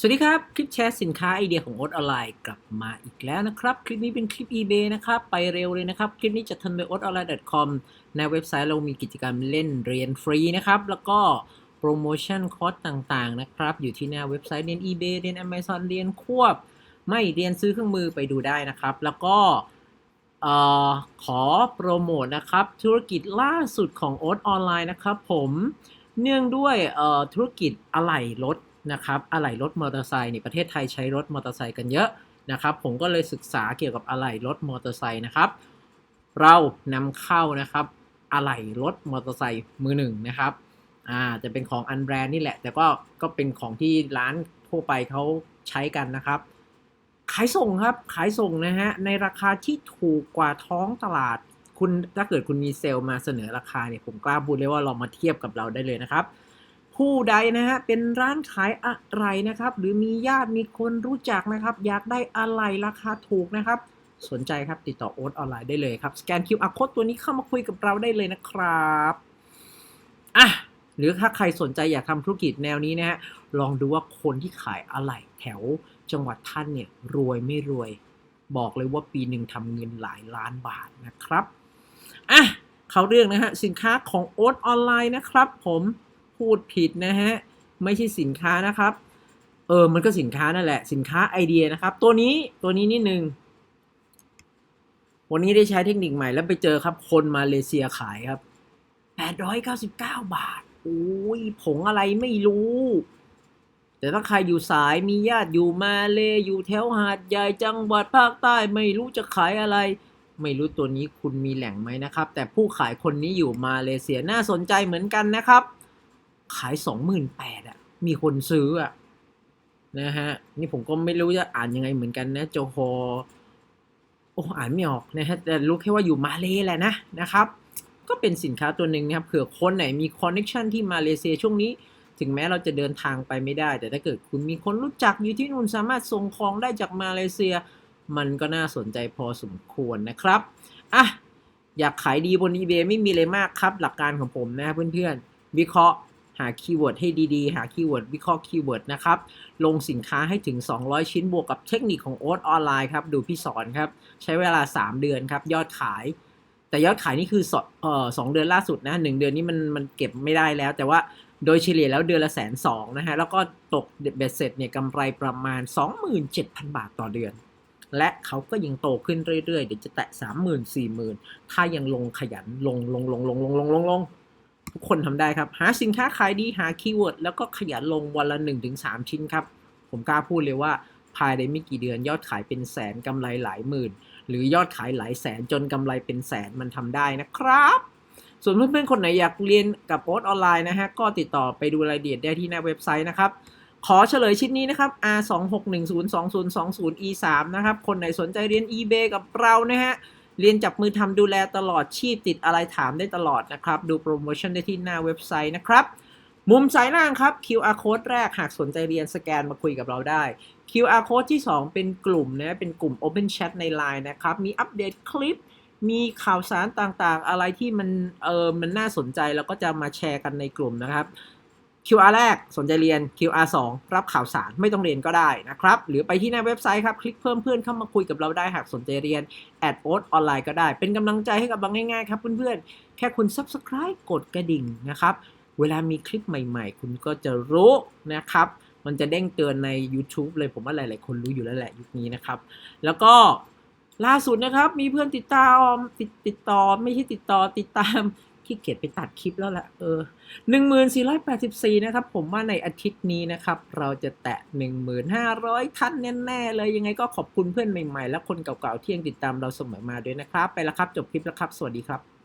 สวัสดีครับ คลิปแชร์สินค้าไอเดียของโอ๊ตออนไลน์กลับมาอีกแล้วนะครับ คลิปนี้เป็นคลิป eBay นะครับ ไปเร็วเลยนะครับ คลิปนี้จะทันโดย o t o n l i n e c o m ในเว็บไซต์เรามีกิจกรรมเล่นเรียนฟรีนะครับ แล้วก็โปรโมชั่นคอร์สต่างๆนะครับ อยู่ที่หน้าเว็บไซต์เรียน eBay เรียน Amazon เรียนควบ ไม่เรียนซื้อเครื่องมือไปดูได้นะครับ แล้วก็ขอโปรโมทนะครับ ธุรกิจล่าสุดของโอ๊ตออนไลน์นะครับผมเนื่องด้วยธุรกิจอะไหล่รถ นะครับอะไหล่รถมอเตอร์ไซค์ในประเทศไทยใช้รถมอเตอร์ไซค์กันเยอะนะครับ ผมก็เลยศึกษาเกี่ยวกับอะไหล่รถมอเตอร์ไซค์นะครับ เรานำเข้านะครับอะไหล่รถมอเตอร์ไซค์มือหนึ่งนะครับอ่าจะเป็นของอันแบรนด์นี่แหละ แต่ก็ก็เป็นของที่ร้านทั่วไปเขาใช้กันนะครับ ขายส่งครับขายส่งนะฮะในราคาที่ถูกกว่าท้องตลาดคุณถ้าเกิดคุณมีเซลล์มาเสนอราคาเนี่ยผมกล้าพูดเลยว่าลองมาเทียบกับเราได้เลยนะครับ ผู้ใดนะฮะเป็นร้านขายอะไรนะครับ หรือมีญาติมีคนรู้จักนะครับ อยากได้อะไรราคาถูกนะครับ สนใจครับติดต่อโอ๊ตออนไลน์ได้เลยครับ สแกน QR code ตัวนี้เข้ามาคุยกับเราได้เลยนะครับอะหรือถ้าใครสนใจอยากทำธุรกิจแนวนี้นะฮะลองดูว่าคนที่ขายอะไหล่แถวจังหวัดท่านเนี่ยรวยไม่รวย บอกเลยว่าปีหนึ่งทำเงินหลายล้านบาทนะครับอะเขาเรื่องนะฮะสินค้าของโอ๊ตออนไลน์นะครับผม พูดผิดนะฮะ ไม่ใช่สินค้านะครับ เออ มันก็สินค้านั่นแหละ สินค้าไอเดียนะครับ ตัวนี้ตัวนี้นิดนึง วันนี้ได้ใช้เทคนิคใหม่แล้วไปเจอครับ คนมาเลเซียขายครับ 899 บาท โอ้ย ผงอะไรไม่รู้ แต่ถ้าใครอยู่สายมีญาติอยู่มาเลอยู่แถวหาดใหญ่จังหวัดภาคใต้ไม่รู้จะขายอะไรไม่รู้ตัวนี้คุณมีแหล่งไหมนะครับ แต่ผู้ขายคนนี้อยู่มาเลเซียน่าสนใจเหมือนกันนะครับ ขายสองหมื่นแปดอะ มีคนซื้ออะนะฮะ นี่ผมก็ไม่รู้จะอ่านยังไงเหมือนกันนะ โจโฮโอ้อ่านไม่ออกนะฮะ แต่รู้แค่ว่าอยู่มาเลแหละนะนะครับ ก็เป็นสินค้าตัวหนึ่งนะครับเผื่อคนไหนมีคอนเน็ชันที่มาเลเซียช่วงนี้ ถึงแม้เราจะเดินทางไปไม่ได้ แต่ถ้าเกิดคุณมีคนรู้จักอยู่ที่นู่นสามารถส่งของได้จากมาเลเซีย มันก็น่าสนใจพอสมควรนะครับอะอยากขายดีบน eBay ไม่มีเลยมากครับ หลักการของผมนะเพื่อนๆวิเคราะห์ หาคีย์เวิร์ดให้ดีๆ หาคีย์เวิร์ดวิเคราะห์คีย์เวิร์ดนะครับ ลงสินค้าให้ถึง 200 ชิ้นบวกกับเทคนิคของโอ๊ตออนไลน์ครับ ดูพี่สอนครับ ใช้เวลา 3 เดือนครับ ยอดขาย แต่ยอดขายนี่คือสเอ่อสองเดือนล่าสุดนะหนึ่งเดือนนี้มันมันเก็บไม่ได้แล้ว แต่ว่าโดยเฉลี่ยแล้วเดือนละแสนสองนะฮะ แล้วก็ตกเบ็ดเสร็จเนี่ยกำไรประมาณ 27,000 บาทต่อเดือน และเขาก็ยังโตขึ้นเรื่อยๆ เดี๋ยวจะแตะ 30,000 40,000 ถ้ายังลงขยันลงลงลงลงลงลงลงลง ทุกคนทำได้ครับ หาสินค้าขายดีหาคีย์เวิร์ดแล้วก็ขยันลงวันละ 1-3 ชิ้นครับ ผมกล้าพูดเลยว่าภายในไม่กี่เดือนยอดขายเป็นแสนกำไรหลายหมื่น หรือยอดขายหลายแสนจนกำไรเป็นแสนมันทำได้นะครับ ส่วนเพื่อนๆคนไหนอยากเรียนกับโอ๊ตออนไลน์นะฮะก็ติดต่อไปดูรายละเอียดได้ที่หน้าเว็บไซต์นะครับขอเฉลยชิ้นนี้นะครับ R 2 6 1 0 2 0 2 0 E 3นะครับ คนไหนสนใจเรียน eBay กับเรานะฮะ เรียนจับมือทำดูแลตลอดชีพติดอะไรถามได้ตลอดนะครับ ดูโปรโมชั่นได้ที่หน้าเว็บไซต์นะครับ มุมซ้ายล่างครับ QR code แรกหากสนใจเรียนสแกนมาคุยกับเราได้ QR code ที่ 2 เป็นกลุ่มนะเป็นกลุ่ม Open Chat ใน Line นะครับ มีอัปเดตคลิป มีข่าวสารต่างๆ อะไรที่มันเออมันน่าสนใจเราก็จะมาแชร์กันในกลุ่มนะครับ QR แรกสนใจเรียน QR 2 รับข่าวสารไม่ต้องเรียนก็ได้นะครับ หรือไปที่หน้าเว็บไซต์ครับ คลิกเพิ่มเพื่อนเข้ามาคุยกับเราได้หากสนใจเรียนแอดโอ๊ตออนไลน์ก็ได้ เป็นกำลังใจให้กับเราง่ายๆครับเพื่อนๆ แค่คุณ Subscribe กดกระดิ่งนะครับ เวลามีคลิปใหม่ๆ คุณก็จะรู้นะครับ มันจะเด้งเตือนใน YouTube เลยผมว่าหลายๆ คนรู้อยู่แล้วแหละยุคนี้นะครับ แล้วก็ล่าสุดนะครับมีเพื่อนติดตามติดติดต่อไม่ใช่ติดต่อติดตาม ขี้เกียจไปตัดคลิปแล้วละเออหนึ่งหมื่นสี่ร้อยแปดสิบสี่นะครับ ผมว่าในอาทิตย์นี้นะครับ เราจะแตะหนึ่งหมื่นห้าร้อยท่านแน่ๆเลยยังไงก็ขอบคุณเพื่อนใหม่ๆ และคนเก่าๆที่ยังติดตามเราเสมอมาด้วยนะครับ ไปแล้วครับจบคลิปแล้วครับ สวัสดีครับ